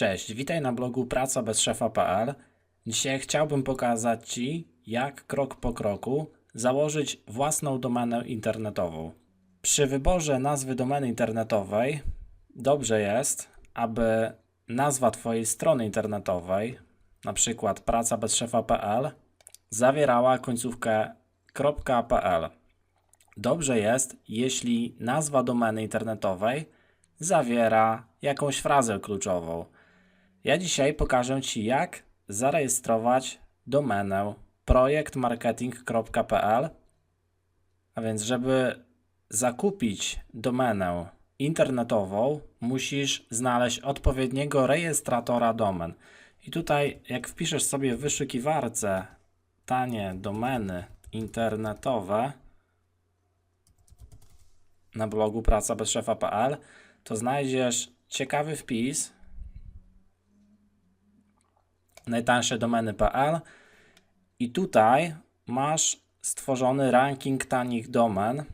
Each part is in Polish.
Cześć, witaj na blogu pracabezszefa.pl. Dzisiaj chciałbym pokazać Ci, jak krok po kroku założyć własną domenę internetową. Przy wyborze nazwy domeny internetowej dobrze jest, aby nazwa Twojej strony internetowej, na przykład pracabezszefa.pl, zawierała końcówkę .pl. Dobrze jest, jeśli nazwa domeny internetowej zawiera jakąś frazę kluczową. Ja dzisiaj pokażę Ci, jak zarejestrować domenę projektmarketing.pl. A więc, żeby zakupić domenę internetową, musisz znaleźć odpowiedniego rejestratora domen. I tutaj, jak wpiszesz sobie w wyszukiwarce tanie domeny internetowe na blogu pracabezszefa.pl, to znajdziesz ciekawy wpis najtańsze domeny.pl i tutaj masz stworzony ranking tanich domen.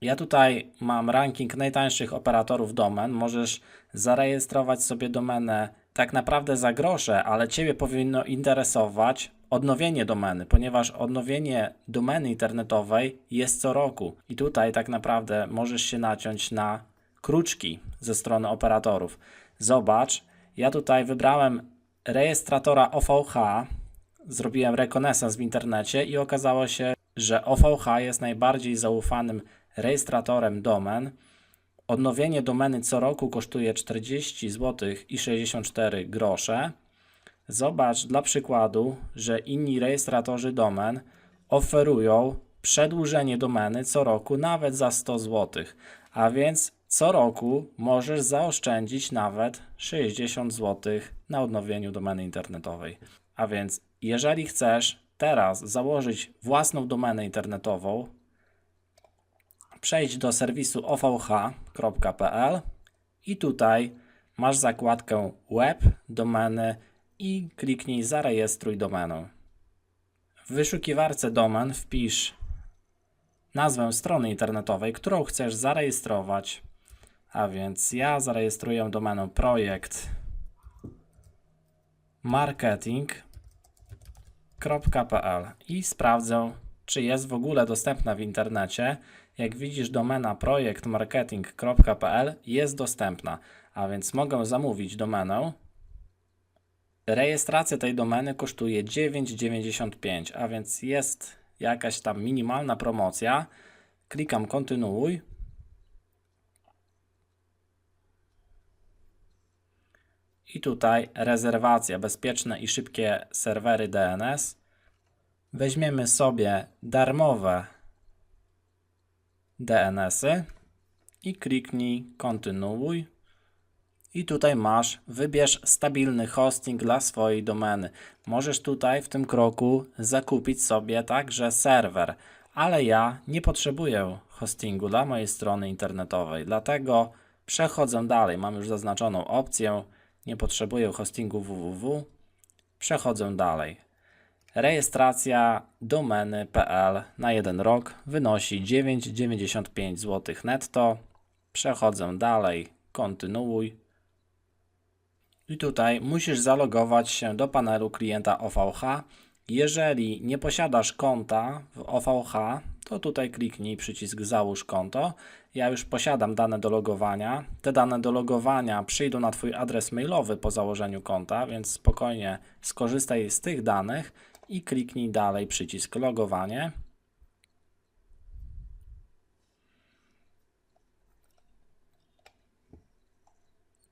Ja tutaj mam ranking najtańszych operatorów domen. Możesz zarejestrować sobie domenę tak naprawdę za grosze, ale Ciebie powinno interesować odnowienie domeny, ponieważ odnowienie domeny internetowej jest co roku. I tutaj tak naprawdę możesz się naciąć na kruczki ze strony operatorów. Zobacz, ja tutaj wybrałem rejestratora OVH, zrobiłem rekonesans w internecie i okazało się, że OVH jest najbardziej zaufanym rejestratorem domen. Odnowienie domeny co roku kosztuje 40 zł i 64 grosze. Zobacz dla przykładu, że inni rejestratorzy domen oferują przedłużenie domeny co roku nawet za 100 zł, a więc co roku możesz zaoszczędzić nawet 60 zł na odnowieniu domeny internetowej. A więc jeżeli chcesz teraz założyć własną domenę internetową, przejdź do serwisu ovh.pl i tutaj masz zakładkę web, domeny i kliknij zarejestruj domenę. W wyszukiwarce domen wpisz nazwę strony internetowej, którą chcesz zarejestrować. A więc ja zarejestruję domenę projekt marketing.pl i sprawdzę, czy jest w ogóle dostępna w internecie. Jak widzisz, domena projektmarketing.pl jest dostępna, a więc mogę zamówić domenę. Rejestracja tej domeny kosztuje 9,95, a więc jest jakaś tam minimalna promocja. Klikam kontynuuj. I tutaj rezerwacja, bezpieczne i szybkie serwery DNS. Weźmiemy sobie darmowe DNS-y i kliknij kontynuuj. I tutaj masz, wybierz stabilny hosting dla swojej domeny. Możesz tutaj w tym kroku zakupić sobie także serwer, ale ja nie potrzebuję hostingu dla mojej strony internetowej, dlatego przechodzę dalej. Mam już zaznaczoną opcję, nie potrzebuję hostingu www. Przechodzę dalej. Rejestracja domeny.pl na jeden rok wynosi 9,95 zł netto. Przechodzę dalej, kontynuuj. I tutaj musisz zalogować się do panelu klienta OVH. Jeżeli nie posiadasz konta w OVH, to tutaj kliknij przycisk załóż konto. Ja już posiadam dane do logowania. Te dane do logowania przyjdą na Twój adres mailowy po założeniu konta, więc spokojnie skorzystaj z tych danych i kliknij dalej przycisk logowanie.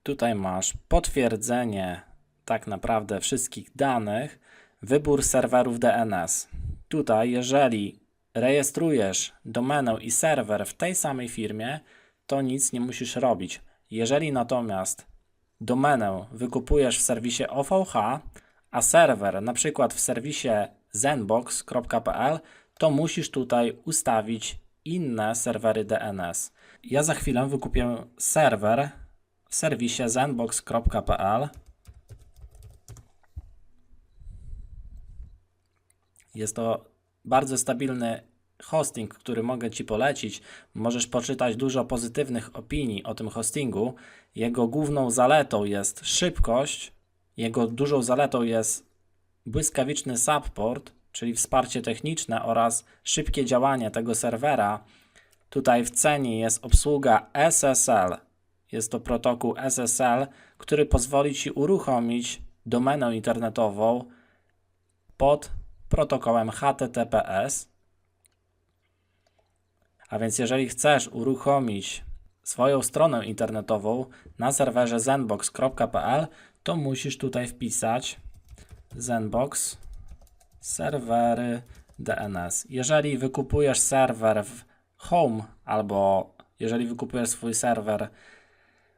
Tutaj masz potwierdzenie tak naprawdę wszystkich danych, wybór serwerów DNS. Tutaj, jeżeli rejestrujesz domenę i serwer w tej samej firmie, to nic nie musisz robić. Jeżeli natomiast domenę wykupujesz w serwisie OVH, a serwer na przykład w serwisie zenbox.pl, to musisz tutaj ustawić inne serwery DNS. Ja za chwilę wykupię serwer w serwisie zenbox.pl. Jest to bardzo stabilny hosting, który mogę Ci polecić. Możesz poczytać dużo pozytywnych opinii o tym hostingu. Jego główną zaletą jest szybkość, jego dużą zaletą jest błyskawiczny support, czyli wsparcie techniczne oraz szybkie działanie tego serwera. Tutaj w cenie jest obsługa SSL. Jest to protokół SSL, który pozwoli Ci uruchomić domenę internetową pod protokołem HTTPS. A więc jeżeli chcesz uruchomić swoją stronę internetową na serwerze zenbox.pl, to musisz tutaj wpisać zenbox serwery DNS. Jeżeli wykupujesz serwer w home albo jeżeli wykupujesz swój serwer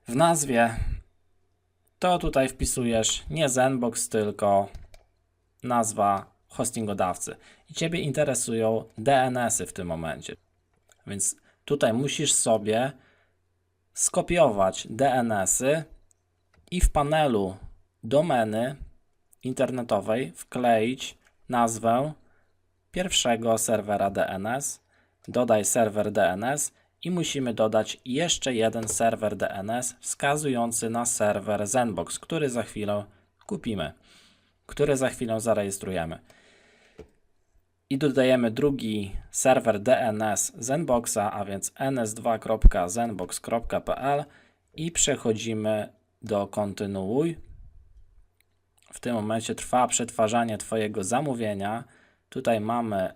w nazwie, to tutaj wpisujesz nie Zenbox, tylko nazwa hostingodawcy. I Ciebie interesują DNS-y w tym momencie. Więc tutaj musisz sobie skopiować DNS-y i w panelu domeny internetowej wkleić nazwę pierwszego serwera DNS. Dodaj serwer DNS i musimy dodać jeszcze jeden serwer DNS wskazujący na serwer Zenbox, który za chwilę kupimy, który za chwilę zarejestrujemy. I dodajemy drugi serwer DNS Zenboxa, a więc ns2.zenbox.pl i przechodzimy do kontynuuj. W tym momencie trwa przetwarzanie Twojego zamówienia. Tutaj mamy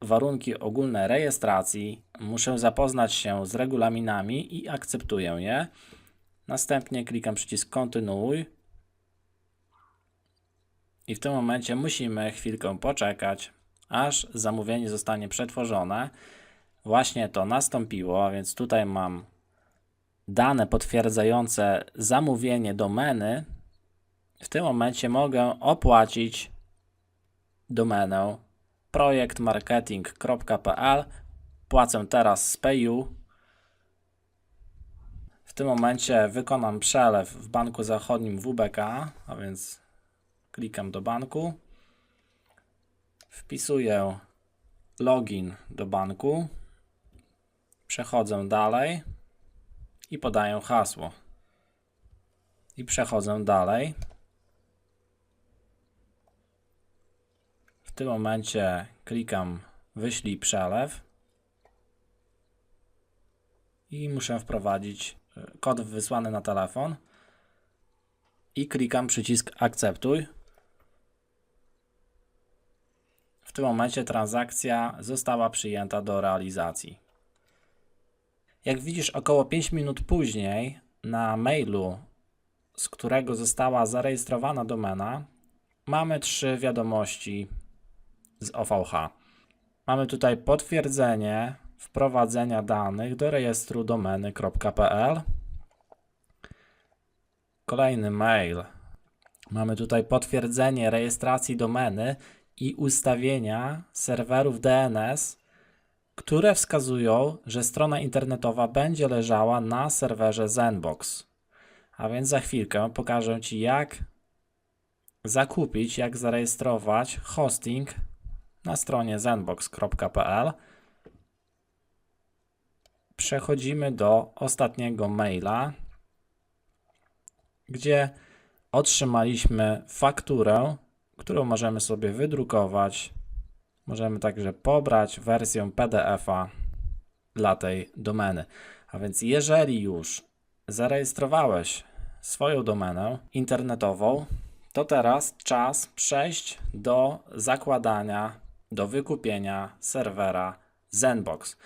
warunki ogólne rejestracji. Muszę zapoznać się z regulaminami i akceptuję je. Następnie klikam przycisk kontynuuj. I w tym momencie musimy chwilkę poczekać, aż zamówienie zostanie przetworzone. Właśnie to nastąpiło, a więc tutaj mam dane potwierdzające zamówienie domeny. W tym momencie mogę opłacić domenę projektmarketing.pl. Płacę teraz z PayU. W tym momencie wykonam przelew w banku zachodnim WBK, a więc klikam do banku. Wpisuję login do banku. Przechodzę dalej i podaję hasło. I przechodzę dalej. W tym momencie klikam wyślij przelew i muszę wprowadzić e, kod wysłany na telefon i klikam przycisk akceptuj. W tym momencie transakcja została przyjęta do realizacji. Jak widzisz, około 5 minut później na mailu, z którego została zarejestrowana domena, mamy trzy wiadomości z OVH. Mamy tutaj potwierdzenie wprowadzenia danych do rejestru domeny.pl. Kolejny mail. Mamy tutaj potwierdzenie rejestracji domeny i ustawienia serwerów DNS, które wskazują, że strona internetowa będzie leżała na serwerze Zenbox. A więc za chwilkę pokażę Ci, jak zakupić, jak zarejestrować hosting na stronie zenbox.pl. Przechodzimy do ostatniego maila, gdzie otrzymaliśmy fakturę, którą możemy sobie wydrukować. Możemy także pobrać wersję PDF-a dla tej domeny. A więc jeżeli już zarejestrowałeś swoją domenę internetową, to teraz czas przejść do zakładania do wykupienia serwera Zenbox.